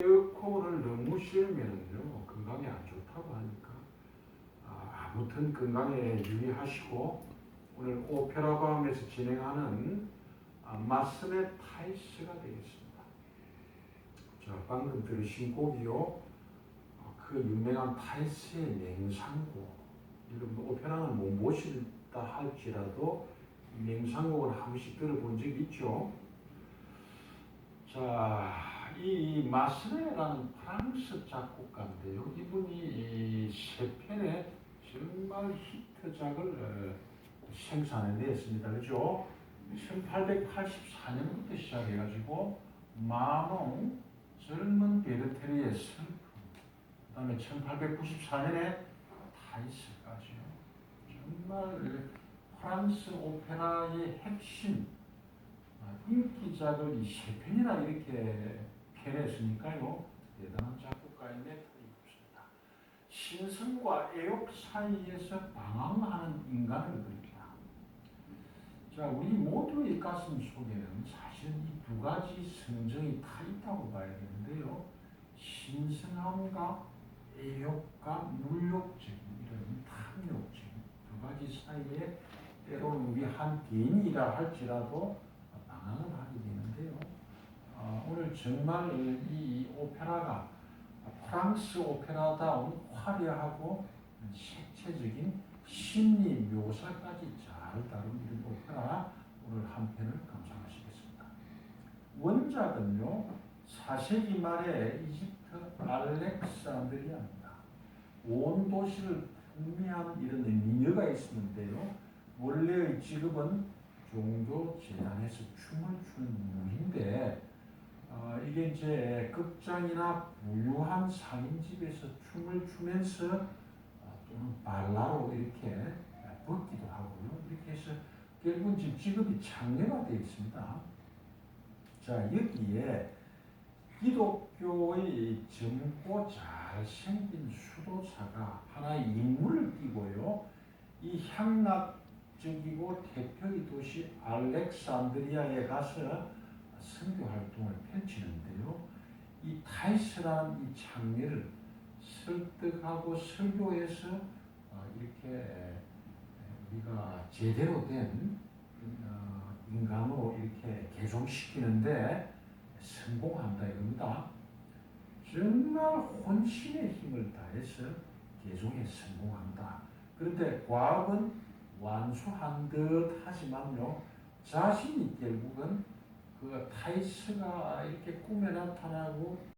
에어컨을 너무 씌우면요 건강에 안 좋다고 하니까 아, 아무튼 건강에 유의하시고 오늘 오페라 밤에서 진행하는 아, 마스네 타이스가 되겠습니다. 자 방금 들으신 곡이요 아, 그 유명한 타이스의 맹상곡 여러분 오페라는 못 모신다 할지라도 이 맹상곡을 한 번씩 들어본 적 있죠? 자, 이 마스네라는 프랑스 작곡가인데요. 이분이 이세 편의 정말 히트작을 어, 생산해냈습니다. 그죠? 1884년부터 시작해가지고 마농 젊은 베르테르의 슬픔 그 다음에 1894년에 타이스까지요. 정말 프랑스 오페라의 핵심 아, 인기작을 이 세 편이나 이렇게 펴냈으니까요. 대단한 작곡가인데 틀림없습니다. 신성과 애욕 사이에서 방황하는 인간을 그립니다. 자, 우리 모두의 가슴 속에는 사실 이 두 가지 성정이 다 있다고 봐야 되는데요. 신성함과 애욕과 물욕적인 이런 탐욕적인 두 가지 사이에 때로는 우리 한 개인이라 할지라도 방황을. 어, 오늘 정말 이 오페라가 프랑스 오페라다운 화려하고 색채적인 심리 묘사까지 잘 다룬 이런 오페라 오늘 한 편을 감상하시겠습니다. 원작은요 4세기 말에 이집트 알렉산드리아입니다. 온 도시를 풍미한 이런 미녀가 있었는데요. 원래의 직업은 종교 재단에서 춤을 추는 무인데 어, 이게 이제 극장이나 부유한 상인집에서 춤을 추면서 어, 또는 발라로 이렇게 벗기도 하고요. 이렇게 해서 결국은 지금 직업이 창녀가 되어 있습니다. 자 여기에 기독교의 젊고 잘생긴 수도사가 하나의 인물을 띠고요. 이 향락적이고 대표의 도시 알렉산드리아에 가서 선교 활동을 펼치는데요. 이 타이스라는 이 장르를 설득하고 설교해서 어, 이렇게 우리가 제대로 된 어, 인간으로 이렇게 개종시키는데 성공한다 이겁니다. 정말 혼신의 힘을 다해서 개종에 성공한다. 그런데 과학은 완수한 듯 하지만요, 자신이 결국은 그 타이스가 이렇게 꿈에 나타나고